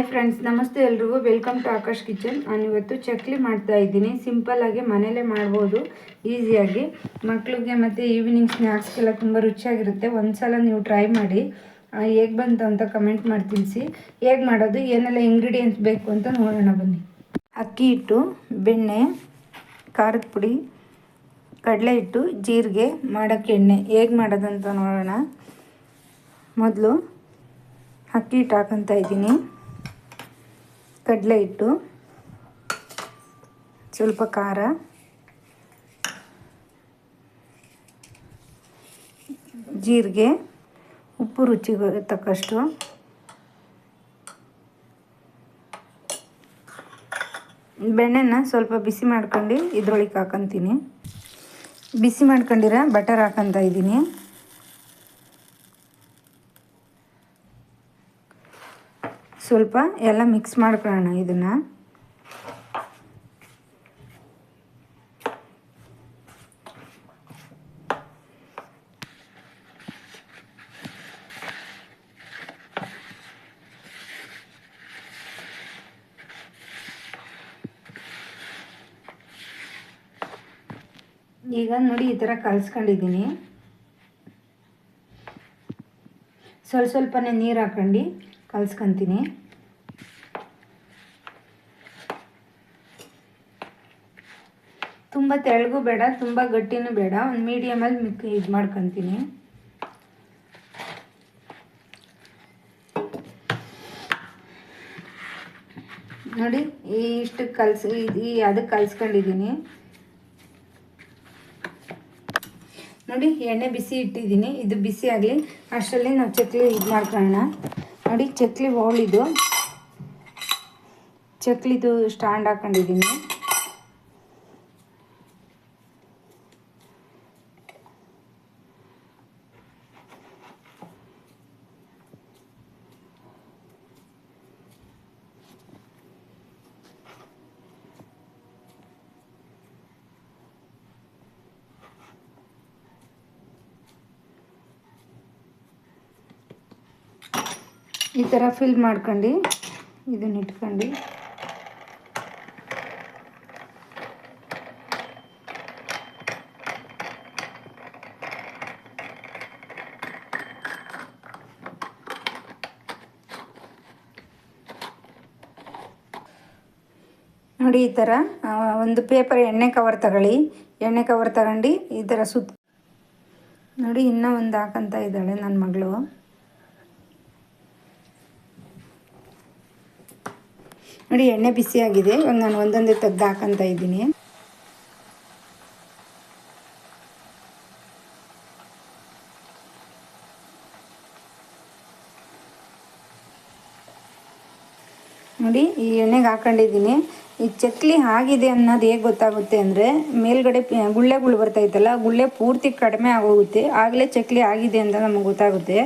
Hi friends ನಮಸ್ತೆ ಎಲ್ರಿಗೂ. Welcome to Akash kitchen ನಾನು ಇವತ್ತು ಚಕ್ಲಿ ಮಾಡ್ತಾ ಇದ್ದೀನಿ. ಸಿಂಪಲ್ಲಾಗಿ ಮನೇಲೇ ಮಾಡ್ಬೋದು. ಈಸಿಯಾಗಿ ಮಕ್ಕಳಿಗೆ ಮತ್ತು ಈವ್ನಿಂಗ್ ಸ್ನ್ಯಾಕ್ಸ್ಗೆಲ್ಲ ತುಂಬ ರುಚಿಯಾಗಿರುತ್ತೆ. ಒಂದ್ಸಲ ನೀವು ಟ್ರೈ ಮಾಡಿ. ಹೇಗೆ ಬಂತು ಅಂತ ಕಮೆಂಟ್ ಮಾಡಿ ತಿಳಿಸಿ. ಹೇಗೆ ಮಾಡೋದು? ಏನೆಲ್ಲ ಇಂಗ್ರೀಡಿಯೆಂಟ್ಸ್ ಬೇಕು ಅಂತ ನೋಡೋಣ ಬನ್ನಿ. ಅಕ್ಕಿ ಹಿಟ್ಟು, ಬೆಣ್ಣೆ, ಖಾರದ ಪುಡಿ, ಕಡಲೆ ಹಿಟ್ಟು, ಜೀರಿಗೆ, ಮಾಡೋಕ್ಕೆ ಎಣ್ಣೆ. ಹೇಗೆ ಮಾಡೋದಂತ ನೋಡೋಣ. ಮೊದಲು ಅಕ್ಕಿ ಹಿಟ್ಟು ಹಾಕೊತಾ ಇದ್ದೀನಿ. ಕಡಲೆ ಹಿಟ್ಟು, ಸ್ವಲ್ಪ ಖಾರ, ಜೀರಿಗೆ, ಉಪ್ಪು ರುಚಿಗೆ ತಕ್ಕಷ್ಟು, ಬೆಣ್ಣೆನ ಸ್ವಲ್ಪ ಬಿಸಿ ಮಾಡ್ಕೊಂಡು ಇದ್ರೊಳಗೆ ಹಾಕೊತೀನಿ. ಬಿಸಿ ಮಾಡ್ಕೊಂಡಿರೋ ಬಟರ್ ಹಾಕೊತಾ ಇದ್ದೀನಿ. ಸ್ವಲ್ಪ ಎಲ್ಲ ಮಿಕ್ಸ್ ಮಾಡ್ಕೊಳ್ಳೋಣ ಇದನ್ನು. ಈಗ ನೋಡಿ ಈ ಥರ ಕಲಿಸ್ಕೊಂಡಿದ್ದೀನಿ. ಸ್ವಲ್ಪ ಸ್ವಲ್ಪನೇ ನೀರು ಹಾಕೊಂಡು ಕಲ್ಸ್ಕೊತೀನಿ. ತುಂಬ ತೆಳಗೂ ಬೇಡ, ತುಂಬ ಗಟ್ಟಿನೂ ಬೇಡ, ಒಂದು ಮೀಡಿಯಮಲ್ಲಿ ಮಿಕ್ ಇದು ಮಾಡ್ಕೊತೀನಿ. ನೋಡಿ ಇಷ್ಟು ಕಲ್ಸಿ, ಈ ಅದಕ್ಕೆ ಕಲ್ಸ್ಕೊಂಡಿದ್ದೀನಿ ನೋಡಿ, ಎಣ್ಣೆ ಬಿಸಿ ಇಟ್ಟಿದ್ದೀನಿ ಇದು ಬಿಸಿ ಆಗಲಿ, ಅಷ್ಟರಲ್ಲಿ ನಾವು ಚಕ್ಲಿ ಇದು ಮಾಡ್ಕೊಳ್ಳೋಣ. ನೋಡಿ ಚಕ್ಲಿ ಹೋಳಿದು ಚಕ್ಲಿದು ಸ್ಟ್ಯಾಂಡ್ ಹಾಕೊಂಡಿದ್ದೀನಿ ಈ ಥರ ಫಿಲ್ ಮಾಡ್ಕೊಂಡು ಇದನ್ನ ಇಟ್ಕೊಂಡು. ನೋಡಿ ಈ ಥರ ಒಂದು ಪೇಪರ್ ಎಣ್ಣೆ ಕವರ್ ತಗೊಳ್ಳಿ. ಎಣ್ಣೆ ಕವರ್ ತಗೊಂಡು ಈ ಥರ ಸುತ್ತ ನೋಡಿ ಇನ್ನೂ ಒಂದು ಹಾಕಂತ ಇದ್ದಾಳೆ ನನ್ನ ಮಗಳು. ನೋಡಿ, ಎಣ್ಣೆ ಬಿಸಿಯಾಗಿದೆ. ಇವಾಗ ನಾನು ಒಂದೊಂದೇ ತೆಗ್ದು ಹಾಕಂತ ಇದ್ದೀನಿ. ನೋಡಿ, ಈ ಎಣ್ಣೆಗೆ ಹಾಕೊಂಡಿದ್ದೀನಿ. ಈ ಚಕ್ಲಿ ಆಗಿದೆ ಅನ್ನೋದು ಹೇಗೆ ಗೊತ್ತಾಗುತ್ತೆ ಅಂದರೆ, ಮೇಲ್ಗಡೆ ಗುಳ್ಳೆಗಳು ಗುಳ್ಳೆಗಳು ಬರ್ತೈತಲ್ಲ ಗುಳ್ಳೆ ಪೂರ್ತಿ ಕಡಿಮೆ ಆಗೋಗುತ್ತೆ. ಆಗಲೇ ಚಕ್ಲಿ ಆಗಿದೆ ಅಂತ ನಮಗೆ ಗೊತ್ತಾಗುತ್ತೆ.